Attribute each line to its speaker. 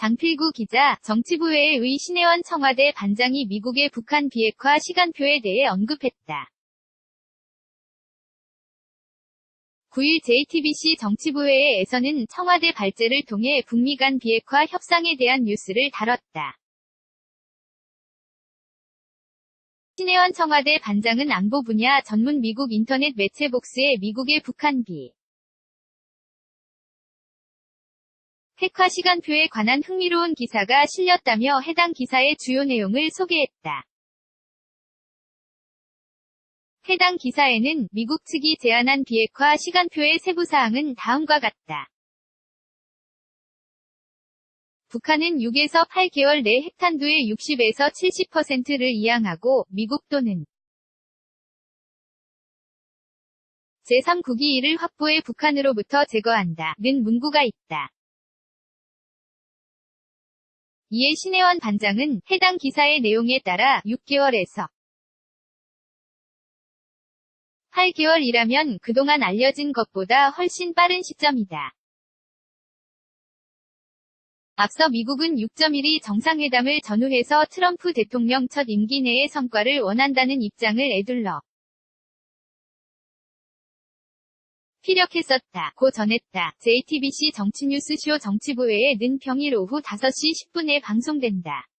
Speaker 1: 장필구 기자, 정치부회의 의 신혜원 청와대 반장이 미국의 북한 비핵화 시간표에 대해 언급했다. 9일 JTBC 정치부회에서는 청와대 발제를 통해 북미 간 비핵화 협상에 대한 뉴스를 다뤘다. 신혜원 청와대 반장은 안보 분야 전문 미국 인터넷 매체 복스에 미국의 북한 비 핵화 시간표에 관한 흥미로운 기사가 실렸다며 해당 기사의 주요 내용을 소개했다. 해당 기사에는 미국 측이 제안한 비핵화 시간표의 세부 사항은 다음과 같다. 북한은 6에서 8개월 내 핵탄두의 60에서 70%를 이양하고 미국 또는 제3국이 이를 확보해 북한으로부터 제거한다 는 문구가 있다. 이에 신혜원 반장은 해당 기사의 내용에 따라 6개월에서 8개월이라면 그동안 알려진 것보다 훨씬 빠른 시점이다. 앞서 미국은 6.12 정상회담을 전후해서 트럼프 대통령 첫 임기 내의 성과를 원한다는 입장을 애둘러 피력했었다. 고 전했다. JTBC 정치뉴스쇼 정치부회에 는 평일 오후 5시 10분에 방송된다.